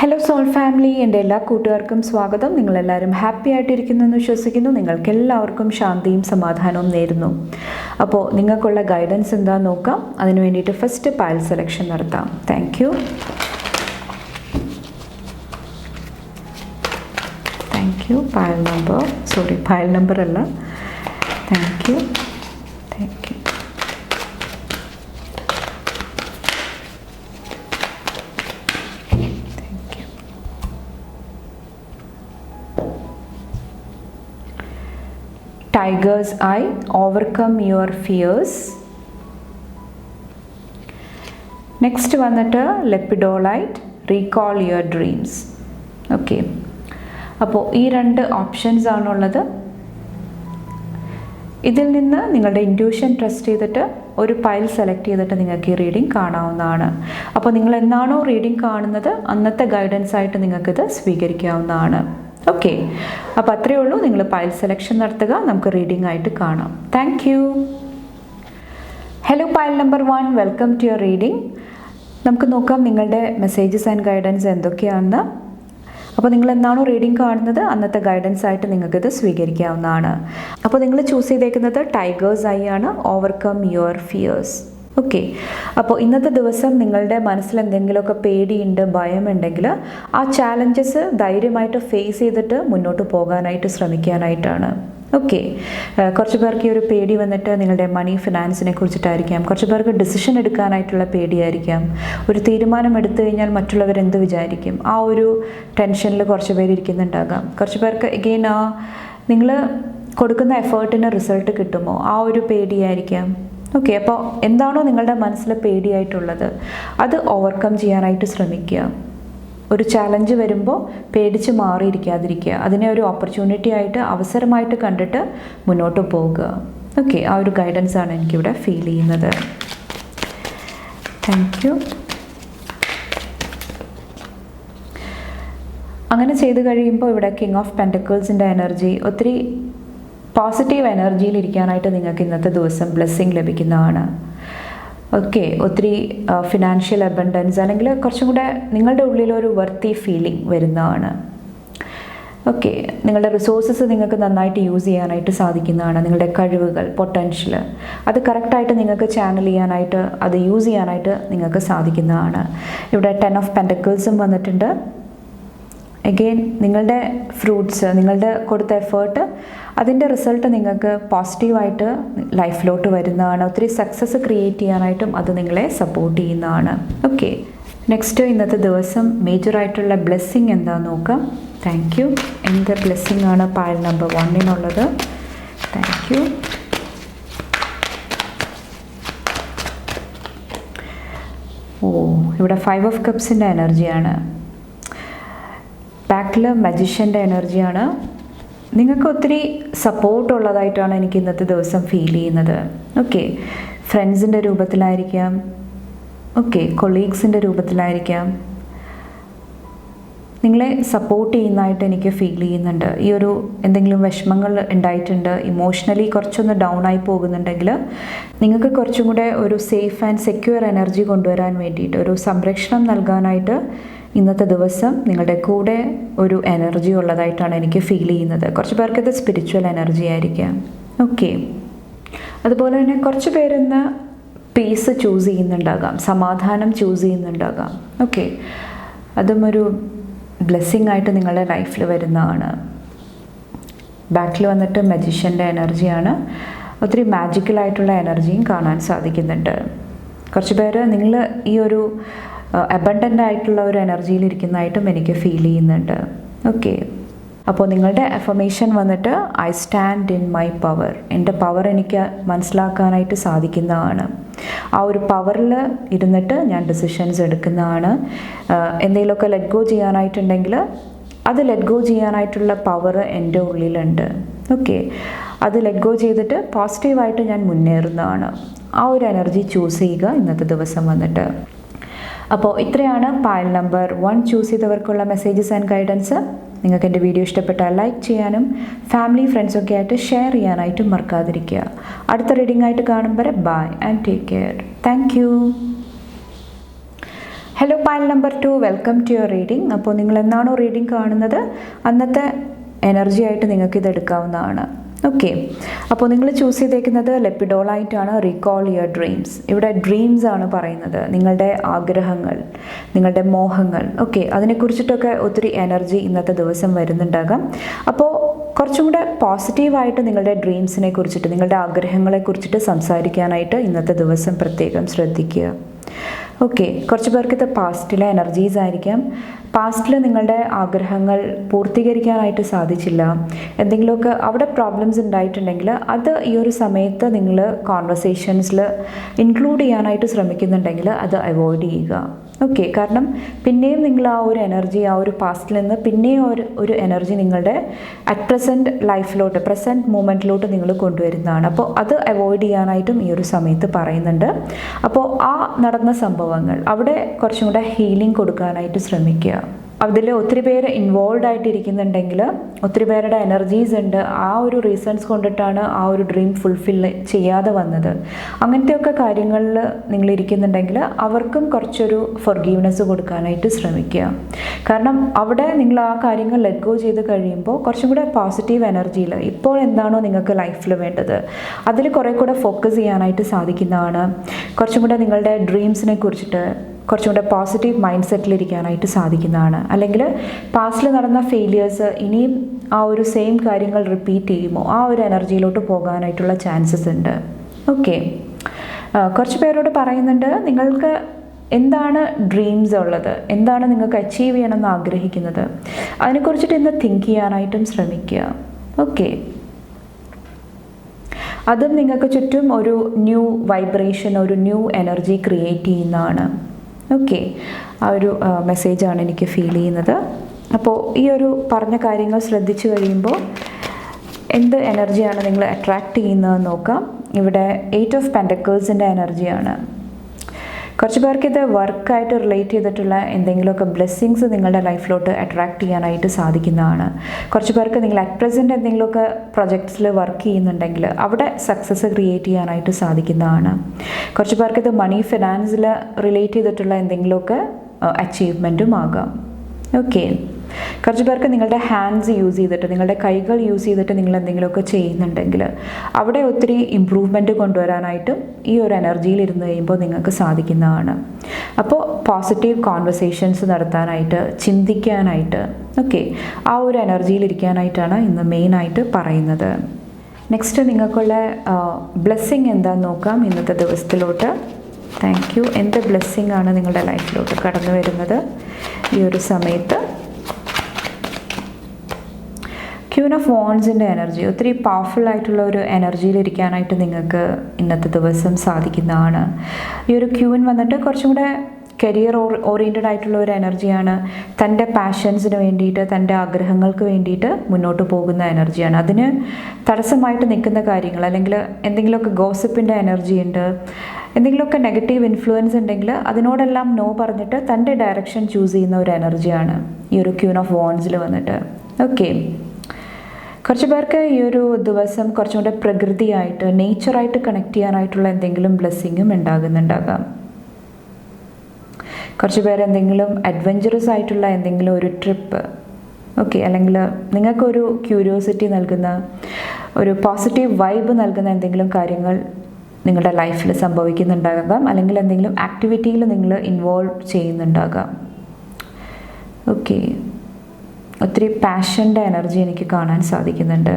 Hello soul family എന്റെ എല്ലാ കൂട്ടുകാർക്കും സ്വാഗതം. നിങ്ങളെല്ലാവരും ഹാപ്പി ആയിട്ടിരിക്കുന്നു എന്ന് വിശ്വസിക്കുന്നു. നിങ്ങൾക്ക് എല്ലാവർക്കും ശാന്തിയും സമാധാനവും നേരുന്നു. അപ്പോൾ നിങ്ങൾക്കുള്ള ഗൈഡൻസ് എന്താണെന്ന് നോക്കാം. അതിന് വേണ്ടിയിട്ട് ഫസ്റ്റ് പയൽ സെലക്ഷൻ നടത്താം. Thank you thank you pile number sorry pile number അല്ല. Thank you Tiger's Eye, overcome your fears. Next വന്നിട്ട് lepidolite recall your dreams okay അപ്പോൾ ഈ രണ്ട് ഓപ്ഷൻസ് ആണുള്ളത്. ഇതിൽ നിന്ന് നിങ്ങളുടെ ഇൻഡ്യൂഷൻ ട്രസ്റ്റ് ചെയ്തിട്ട് ഒരു പൈൽ സെലക്ട് ചെയ്തിട്ട് നിങ്ങൾക്ക് ഈ റീഡിംഗ് കാണാവുന്നതാണ്. അപ്പോൾ നിങ്ങൾ എന്നാണോ റീഡിംഗ് കാണുന്നത് അന്നത്തെ ഗൈഡൻസ് ആയിട്ട് നിങ്ങൾക്കിത് സ്വീകരിക്കാവുന്നതാണ്. ഓക്കെ അപ്പോൾ അത്രയേ ഉള്ളൂ. നിങ്ങൾ പൈൽ സെലക്ഷൻ നടത്തുക. നമുക്ക് റീഡിംഗ് ആയിട്ട് കാണാം. Thank you hello pile number one welcome to your reading നമുക്ക് നോക്കാം നിങ്ങളുടെ മെസ്സേജസ് ആൻഡ് ഗൈഡൻസ് എന്തൊക്കെയാണെന്ന് അപ്പോൾ നിങ്ങൾ എന്നാണോ റീഡിംഗ് കാണുന്നത് അന്നത്തെ ഗൈഡൻസ് ആയിട്ട് നിങ്ങൾക്കിത് സ്വീകരിക്കാവുന്നതാണ്. അപ്പോൾ നിങ്ങൾ ചൂസ് ചെയ്തേക്കുന്നത് ടൈഗേഴ്സ് ഐ ആണ്. ഓവർകം യുവർ ഫിയേഴ്സ് ഓക്കെ അപ്പോൾ ഇന്നത്തെ ദിവസം നിങ്ങളുടെ മനസ്സിൽ എന്തെങ്കിലുമൊക്കെ പേടിയുണ്ട് ഭയമുണ്ടെങ്കിൽ ആ ചാലഞ്ചസ് ധൈര്യമായിട്ട് ഫേസ് ചെയ്തിട്ട് മുന്നോട്ട് പോകാനായിട്ട് ശ്രമിക്കാനായിട്ടാണ്. ഓക്കെ കുറച്ച് പേർക്ക് ഈ ഒരു പേടി വന്നിട്ട് നിങ്ങളുടെ മണി ഫിനാൻസിനെ കുറിച്ചിട്ടായിരിക്കാം. കുറച്ച് പേർക്ക് ഡിസിഷൻ എടുക്കാനായിട്ടുള്ള പേടിയായിരിക്കാം. ഒരു തീരുമാനം എടുത്തു കഴിഞ്ഞാൽ മറ്റുള്ളവർ എന്ത് വിചാരിക്കും? ആ ഒരു ടെൻഷനിൽ കുറച്ച് പേര് ഇരിക്കുന്നുണ്ടാകാം. കുറച്ച് പേർക്ക് എഗെയിൻ ആ നിങ്ങൾ കൊടുക്കുന്ന എഫേർട്ടിന് റിസൾട്ട് കിട്ടുമോ? ആ ഒരു പേടിയായിരിക്കാം. ഓക്കെ അപ്പോൾ എന്താണോ നിങ്ങളുടെ മനസ്സിൽ പേടിയായിട്ടുള്ളത്? അത് ഓവർകം ചെയ്യാനായിട്ട് ശ്രമിക്കുക. ഒരു ചാലഞ്ച് വരുമ്പോൾ പേടിച്ച് മാറിയിരിക്കാതിരിക്കുക. അതിനെ ഒരു ഓപ്പർച്യൂണിറ്റി ആയിട്ട് അവസരമായിട്ട് കണ്ടിട്ട് മുന്നോട്ട് പോവുക. ഓക്കെ ആ ഒരു ഗൈഡൻസ് ആണ് എനിക്കിവിടെ ഫീൽ ചെയ്യുന്നത്. താങ്ക് യു അങ്ങനെ ചെയ്ത് കഴിയുമ്പോൾ ഇവിടെ കിങ് ഓഫ് പെന്റക്കിൾസിന്റെ എനർജി ഒത്തിരി പോസിറ്റീവ് എനർജിയിൽ ഇരിക്കാനായിട്ട് നിങ്ങൾക്ക് ഇന്നത്തെ ദിവസം ബ്ലെസ്സിങ് ലഭിക്കുന്നതാണ്. ഓക്കെ ഒത്തിരി ഫിനാൻഷ്യൽ അബണ്ടൻസ് അല്ലെങ്കിൽ കുറച്ചും കൂടെ നിങ്ങളുടെ ഉള്ളിലൊരു വർത്തി ഫീലിംഗ് വരുന്നതാണ്. ഓക്കെ നിങ്ങളുടെ റിസോഴ്സസ് നിങ്ങൾക്ക് നന്നായിട്ട് യൂസ് ചെയ്യാനായിട്ട് സാധിക്കുന്നതാണ്. നിങ്ങളുടെ കഴിവുകൾ പൊട്ടൻഷ്യൽ അത് കറക്റ്റായിട്ട് നിങ്ങൾക്ക് ചാനൽ ചെയ്യാനായിട്ട് അത് യൂസ് ചെയ്യാനായിട്ട് നിങ്ങൾക്ക് സാധിക്കുന്നതാണ്. ഇവിടെ ടെൻ ഓഫ് പെന്റക്കിൾസും വന്നിട്ടുണ്ട്. എഗെയിൻ നിങ്ങളുടെ ഫ്രൂട്ട്സ് നിങ്ങളുടെ കൊടുത്ത എഫേർട്ട് അതിന്റെ റിസൾട്ട് നിങ്ങൾക്ക് പോസിറ്റീവായിട്ട് ലൈഫിലോട്ട് വരുന്നതാണ്. ഒത്തിരി സക്സസ് ക്രിയേറ്റ് ചെയ്യാനായിട്ടും അത് നിങ്ങളെ സപ്പോർട്ട് ചെയ്യുന്നതാണ്. ഓക്കെ നെക്സ്റ്റ് ഇന്നത്തെ ദിവസം മേജറായിട്ടുള്ള ബ്ലെസ്സിങ് എന്താണെന്ന് നോക്കാം. താങ്ക് യു എന്ത് ബ്ലെസ്സിങ് ആണ് പായൽ നമ്പർ വണ്ണിനുള്ളത് താങ്ക് യു ഓ ഇവിടെ ഫൈവ് ഓഫ് കപ്സിന്റെ എനർജിയാണ് ബാക്കിൽ മജിഷ്യന്റെ എനർജിയാണ് നിങ്ങൾക്ക് ഒത്തിരി സപ്പോർട്ട് ഉള്ളതായിട്ടാണ് എനിക്ക് ഇന്നത്തെ ദിവസം ഫീൽ ചെയ്യുന്നത്. ഓക്കെ ഫ്രണ്ട്സിന്റെ രൂപത്തിലായിരിക്കാം. ഓക്കെ കൊളീഗ്സിന്റെ രൂപത്തിലായിരിക്കാം. നിങ്ങളെ സപ്പോർട്ട് ചെയ്യുന്നതായിട്ട് എനിക്ക് ഫീൽ ചെയ്യുന്നുണ്ട്. ഈ ഒരു എന്തെങ്കിലും വിഷമങ്ങൾ ഉണ്ടായിട്ടുണ്ട് ഇമോഷണലി കുറച്ചൊന്ന് ഡൗൺ ആയി പോകുന്നുണ്ടെങ്കിൽ നിങ്ങൾക്ക് കുറച്ചും കൂടെ ഒരു സേഫ് ആൻഡ് സെക്യൂർ എനർജി കൊണ്ടുവരാൻ വേണ്ടിയിട്ട് ഒരു സംരക്ഷണം നൽകാനായിട്ട് ഇന്നത്തെ ദിവസം നിങ്ങളുടെ കൂടെ ഒരു എനർജി ഉള്ളതായിട്ടാണ് എനിക്ക് ഫീൽ ചെയ്യുന്നത്. കുറച്ച് പേർക്ക് ഇത് സ്പിരിച്വൽ എനർജി ആയിരിക്കാം. ഓക്കെ അതുപോലെ തന്നെ കുറച്ച് പേരിന്ന് പീസ് ചൂസ് ചെയ്യുന്നുണ്ടാകാം. സമാധാനം ചൂസ് ചെയ്യുന്നുണ്ടാകാം. ഓക്കെ അതും ഒരു ബ്ലെസ്സിങ് ആയിട്ട് നിങ്ങളുടെ ലൈഫിൽ വരുന്നതാണ്. ബാക്കിൽ വന്നിട്ട് മജീഷ്യന്റെ എനർജിയാണ് ഒത്തിരി മാജിക്കലായിട്ടുള്ള എനർജിയും കാണാൻ സാധിക്കുന്നുണ്ട്. കുറച്ച് പേര് നിങ്ങൾ ഈ ഒരു അബണ്ടന്റ് ആയിട്ടുള്ള ഒരു എനർജിയിൽ ഇരിക്കുന്നതായിട്ടും എനിക്ക് ഫീൽ ചെയ്യുന്നുണ്ട്. ഓക്കെ അപ്പോൾ നിങ്ങളുടെ അഫർമേഷൻ വന്നിട്ട് I stand in my power എന്റെ പവർ എനിക്ക് മനസ്സിലാക്കാനായിട്ട് സാധിക്കുന്നതാണ്. ആ ഒരു പവറിൽ ഇരുന്നിട്ട് ഞാൻ ഡിസിഷൻസ് എടുക്കുന്നതാണ്. എന്തെങ്കിലുമൊക്കെ ലെറ്റ് ഗോ ചെയ്യാനായിട്ടുണ്ടെങ്കിൽ അത് ലെറ്റ് ഗോ ചെയ്യാനായിട്ടുള്ള പവർ എന്റെ ഉള്ളിലുണ്ട്. ഓക്കെ അത് ലെറ്റ് ഗോ ചെയ്തിട്ട് പോസിറ്റീവായിട്ട് ഞാൻ മുന്നേറുന്നതാണ്. ആ ഒരു എനർജി ചൂസ് ചെയ്യുക ഇന്നത്തെ ദിവസം വന്നിട്ട്. അപ്പോൾ ഇത്രയാണ് പായൽ നമ്പർ വൺ ചൂസ് ചെയ്തവർക്കുള്ള മെസ്സേജസ് ആൻഡ് ഗൈഡൻസ് നിങ്ങൾക്ക് എന്റെ വീഡിയോ ഇഷ്ടപ്പെട്ടാൽ ലൈക്ക് ചെയ്യാനും ഫാമിലി ഫ്രണ്ട്സൊക്കെ ആയിട്ട് ഷെയർ ചെയ്യാനായിട്ടും മറക്കാതിരിക്കുക. അടുത്ത റീഡിംഗ് ആയിട്ട് കാണുമ്പോൾ bye and take care thank you hello pile number two welcome to your reading അപ്പോൾ നിങ്ങൾ എന്നാണോ റീഡിംഗ് കാണുന്നത്? അന്നത്തെ എനർജി ആയിട്ട് നിങ്ങൾക്ക് ഇത് എടുക്കാവുന്നതാണ് ഓക്കെ അപ്പോൾ നിങ്ങൾ ചൂസ് ചെയ്തേക്കുന്നത് ലെപ്പിഡോളായിട്ടാണ് റീകോൾ യുവർ ഡ്രീംസ് ഇവിടെ ഡ്രീംസ് ആണ് പറയുന്നത്. നിങ്ങളുടെ ആഗ്രഹങ്ങൾ നിങ്ങളുടെ മോഹങ്ങൾ. ഓക്കെ അതിനെക്കുറിച്ചിട്ടൊക്കെ ഒത്തിരി എനർജി ഇന്നത്തെ ദിവസം വരുന്നുണ്ടാകാം. അപ്പോൾ കുറച്ചും കൂടെ പോസിറ്റീവായിട്ട് നിങ്ങളുടെ ഡ്രീംസിനെ കുറിച്ചിട്ട് നിങ്ങളുടെ ആഗ്രഹങ്ങളെ കുറിച്ചിട്ട് സംസാരിക്കാനായിട്ട് ഇന്നത്തെ ദിവസം പ്രത്യേകം ശ്രദ്ധിക്കുക. ഓക്കെ കുറച്ച് പേർക്ക് ഇത് പാസ്റ്റിലെ എനർജീസ് ആയിരിക്കാം. പാസ്റ്റിൽ നിങ്ങളുടെ ആഗ്രഹങ്ങൾ പൂർത്തീകരിക്കാനായിട്ട് സാധിച്ചില്ല. എന്തെങ്കിലുമൊക്കെ അവിടെ പ്രോബ്ലംസ് ഉണ്ടായിട്ടുണ്ടെങ്കിൽ അത് ഈ ഒരു സമയത്ത് നിങ്ങൾ കോൺവെർസേഷൻസിൽ ഇൻക്ലൂഡ് ചെയ്യാനായിട്ട് ശ്രമിക്കുന്നുണ്ടെങ്കിൽ അത് അവോയ്ഡ് ചെയ്യുക. ഓക്കെ കാരണം പിന്നെയും നിങ്ങൾ ആ ഒരു എനർജി ആ ഒരു പാസ്റ്റിൽ നിന്ന് പിന്നെയും ഒരു ഒരു എനർജി നിങ്ങളുടെ അറ്റ് പ്രസന്റ് ലൈഫിലോട്ട് പ്രസന്റ് മൂമെന്റിലോട്ട് നിങ്ങൾ കൊണ്ടുവരുന്നതാണ്. അപ്പോൾ അത് അവോയ്ഡ് ചെയ്യാനായിട്ടും ഈ ഒരു സമയത്ത് പറയുന്നുണ്ട്. അപ്പോൾ ആ നടന്ന സംഭവങ്ങൾ അവിടെ കുറച്ചും കൂടെ ഹീലിംഗ് കൊടുക്കാനായിട്ട് ശ്രമിക്കുക. അതിൽ ഒത്തിരി പേര് ഇൻവോൾവ് ആയിട്ടിരിക്കുന്നുണ്ടെങ്കിൽ ഒത്തിരി പേരുടെ എനർജീസ് ഉണ്ട്. ആ ഒരു റീസൺസ് കൊണ്ടിട്ടാണ് ആ ഒരു ഡ്രീം ഫുൾഫിൽ ചെയ്യാതെ വന്നത്. അങ്ങനത്തെയൊക്കെ കാര്യങ്ങളിൽ നിങ്ങൾ ഇരിക്കുന്നുണ്ടെങ്കിൽ അവർക്കും കുറച്ചൊരു ഫൊർഗീവ്നെസ് കൊടുക്കാനായിട്ട് ശ്രമിക്കുക. കാരണം അവിടെ നിങ്ങൾ ആ കാര്യങ്ങൾ ലെറ്റ് ഗോ ചെയ്ത് കഴിയുമ്പോൾ കുറച്ചും കൂടെ പോസിറ്റീവ് എനർജിയിൽ ഇപ്പോൾ എന്താണോ നിങ്ങൾക്ക് ലൈഫിൽ വേണ്ടത്. അതിൽ കുറേ കൂടെ ഫോക്കസ് ചെയ്യാനായിട്ട് സാധിക്കുന്നതാണ്. കുറച്ചും കൂടെ നിങ്ങളുടെ ഡ്രീംസിനെ കുറിച്ചിട്ട് കുറച്ചും കൂടെ പോസിറ്റീവ് മൈൻഡ് സെറ്റിലിരിക്കാനായിട്ട് സാധിക്കുന്നതാണ്. അല്ലെങ്കിൽ പാസ്റ്റിൽ നടന്ന ഫെയിലിയേഴ്സ് ഇനിയും ആ ഒരു സെയിം കാര്യങ്ങൾ റിപ്പീറ്റ് ചെയ്യുമോ? ആ ഒരു എനർജിയിലോട്ട് പോകാനായിട്ടുള്ള ചാൻസസ് ഉണ്ട്. ഓക്കെ കുറച്ച് പേരോട് പറയുന്നുണ്ട് നിങ്ങൾക്ക് എന്താണ് ഡ്രീംസ് ഉള്ളത്? എന്താണ് നിങ്ങൾക്ക് അച്ചീവ് ചെയ്യണമെന്ന് ആഗ്രഹിക്കുന്നത്? അതിനെക്കുറിച്ചിട്ട് ഇന്ന് തിങ്ക് ചെയ്യാനായിട്ടും ശ്രമിക്കുക. ഓക്കെ അതും നിങ്ങൾക്ക് ചുറ്റും ഒരു ന്യൂ വൈബ്രേഷൻ ഒരു ന്യൂ എനർജി ക്രിയേറ്റ് ചെയ്യുന്നതാണ്. ഓക്കെ ആ ഒരു മെസ്സേജാണ് എനിക്ക് ഫീൽ ചെയ്യുന്നത്. അപ്പോൾ ഈ ഒരു പറഞ്ഞ കാര്യങ്ങൾ ശ്രദ്ധിച്ചു കഴിയുമ്പോൾ എന്ത് എനർജിയാണ് നിങ്ങൾ അട്രാക്റ്റ് ചെയ്യുന്നതെന്ന് നോക്കാം. ഇവിടെ എയ്റ്റ് ഓഫ് പെൻഡക്കിൾസിന്റെ എനർജിയാണ് കുറച്ച് പേർക്ക് ഇത് വർക്കായിട്ട് റിലേറ്റ് ചെയ്തിട്ടുള്ള എന്തെങ്കിലുമൊക്കെ ബ്ലെസ്സിങ്സ് നിങ്ങളുടെ ലൈഫിലോട്ട് അട്രാക്ട് ചെയ്യാനായിട്ട് സാധിക്കുന്നതാണ്. കുറച്ച് പേർക്ക് നിങ്ങൾ അറ്റ് പ്രസന്റ് എന്തെങ്കിലുമൊക്കെ പ്രൊജക്ട്സിൽ വർക്ക് ചെയ്യുന്നുണ്ടെങ്കിൽ അവിടെ സക്സസ് ക്രിയേറ്റ് ചെയ്യാനായിട്ട് സാധിക്കുന്നതാണ്. കുറച്ച് പേർക്ക് ഇത് മണി ഫിനാൻസിൽ റിലേറ്റ് ചെയ്തിട്ടുള്ള എന്തെങ്കിലുമൊക്കെ അച്ചീവ്മെന്റും ആകാം. ഓക്കെ കുറച്ച് പേർക്ക് നിങ്ങളുടെ ഹാൻഡ്സ് യൂസ് ചെയ്തിട്ട് നിങ്ങളുടെ കൈകൾ യൂസ് ചെയ്തിട്ട് നിങ്ങൾ എന്തെങ്കിലുമൊക്കെ ചെയ്യുന്നുണ്ടെങ്കിൽ അവിടെ ഒത്തിരി ഇമ്പ്രൂവ്മെന്റ് കൊണ്ടുവരാനായിട്ടും ഈ ഒരു എനർജിയിൽ ഇരുന്ന് കഴിയുമ്പോൾ നിങ്ങൾക്ക് സാധിക്കുന്നതാണ്. അപ്പോൾ പോസിറ്റീവ് കോൺവെർസേഷൻസ് നടത്താനായിട്ട് ചിന്തിക്കാനായിട്ട് ഓക്കെ ആ ഒരു എനർജിയിൽ ഇരിക്കാനായിട്ടാണ് ഇന്ന് മെയിനായിട്ട് പറയുന്നത്. നെക്സ്റ്റ് നിങ്ങൾക്കുള്ള ബ്ലെസ്സിങ് എന്താണെന്ന് നോക്കാം ഇന്നത്തെ ദിവസത്തിലോട്ട്. താങ്ക് യു എന്ത് ബ്ലെസ്സിങ് ആണ് നിങ്ങളുടെ ലൈഫിലോട്ട് കടന്നു വരുന്നത് ഈ ഒരു സമയത്ത് ക്യൂൻ ഓഫ് വോൺസിന്റെ എനർജി ഒത്തിരി പവർഫുൾ ആയിട്ടുള്ള ഒരു എനർജിയിലിരിക്കാനായിട്ട് നിങ്ങൾക്ക് ഇന്നത്തെ ദിവസം സാധിക്കുന്നതാണ്. ഈ ഒരു ക്യൂൻ വന്നിട്ട് കുറച്ചും കൂടെ കരിയർ ഓറിയന്റഡ് ആയിട്ടുള്ള ഒരു എനർജിയാണ്. തന്റെ പാഷൻസിന് വേണ്ടിയിട്ട് തന്റെ ആഗ്രഹങ്ങൾക്ക് വേണ്ടിയിട്ട് മുന്നോട്ട് പോകുന്ന എനർജിയാണ്. അതിന് തടസ്സമായിട്ട് നിൽക്കുന്ന കാര്യങ്ങൾ അല്ലെങ്കിൽ എന്തെങ്കിലുമൊക്കെ ഗോസിപ്പിന്റെ എനർജി ഉണ്ട് എന്തെങ്കിലുമൊക്കെ നെഗറ്റീവ് ഇൻഫ്ലുവൻസ് ഉണ്ടെങ്കിൽ അതിനോടെല്ലാം നോ പറഞ്ഞിട്ട് തന്റെ ഡയറക്ഷൻ ചൂസ് ചെയ്യുന്ന ഒരു എനർജിയാണ് ഈ ഒരു ക്യൂൺ ഓഫ് വോൺസിൽ വന്നിട്ട്. ഓക്കെ കുറച്ച് പേർക്ക് ഈ ഒരു ദിവസം കുറച്ചും കൂടെ പ്രകൃതിയായിട്ട് നേച്ചറായിട്ട് കണക്ട് ചെയ്യാനായിട്ടുള്ള എന്തെങ്കിലും ബ്ലെസ്സിങ്ങും ഉണ്ടാകുന്നുണ്ടാകാം. കുറച്ച് പേർ എന്തെങ്കിലും അഡ്വഞ്ചറസ് ആയിട്ടുള്ള എന്തെങ്കിലും ഒരു ട്രിപ്പ് ഓക്കെ അല്ലെങ്കിൽ നിങ്ങൾക്കൊരു ക്യൂരിയോസിറ്റി നൽകുന്ന ഒരു പോസിറ്റീവ് വൈബ് നൽകുന്ന എന്തെങ്കിലും കാര്യങ്ങൾ നിങ്ങളുടെ ലൈഫിൽ സംഭവിക്കുന്നുണ്ടാകാം. അല്ലെങ്കിൽ എന്തെങ്കിലും ആക്ടിവിറ്റിയിൽ നിങ്ങൾ ഇൻവോൾവ് ചെയ്യുന്നുണ്ടാകാം. ഓക്കെ ഒത്തിരി പാഷന്റെ എനർജി എനിക്ക് കാണാൻ സാധിക്കുന്നുണ്ട്.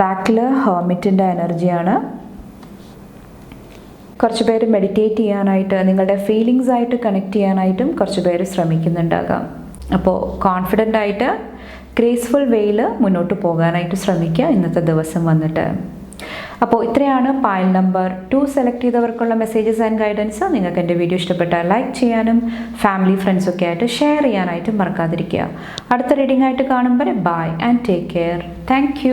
ബാക്കിൽ ഹേർമിറ്റിന്റെ എനർജിയാണ് കുറച്ച് പേര് മെഡിറ്റേറ്റ് ചെയ്യാനായിട്ട് നിങ്ങളുടെ ഫീലിങ്സ് ആയിട്ട് കണക്ട് ചെയ്യാനായിട്ടും കുറച്ച് പേര് ശ്രമിക്കുന്നുണ്ടാകാം. അപ്പോൾ കോൺഫിഡന്റ് ആയിട്ട് ഗ്രേസ്ഫുൾ വേയിൽ മുന്നോട്ട് പോകാനായിട്ട് ശ്രമിക്കുക ഇന്നത്തെ ദിവസം വന്നിട്ട്. അപ്പോൾ ഇത്രയാണ് പായൽ നമ്പർ ടു സെലക്ട് ചെയ്തവർക്കുള്ള മെസ്സേജസ് ആൻഡ് ഗൈഡൻസ് നിങ്ങൾക്ക് എന്റെ വീഡിയോ ഇഷ്ടപ്പെട്ടാൽ ലൈക്ക് ചെയ്യാനും ഫാമിലി ഫ്രണ്ട്സൊക്കെ ആയിട്ട് ഷെയർ ചെയ്യാനായിട്ടും മറക്കാതിരിക്കുക. അടുത്ത റീഡിംഗ് ആയിട്ട് കാണുമ്പോൾ bye and take care thank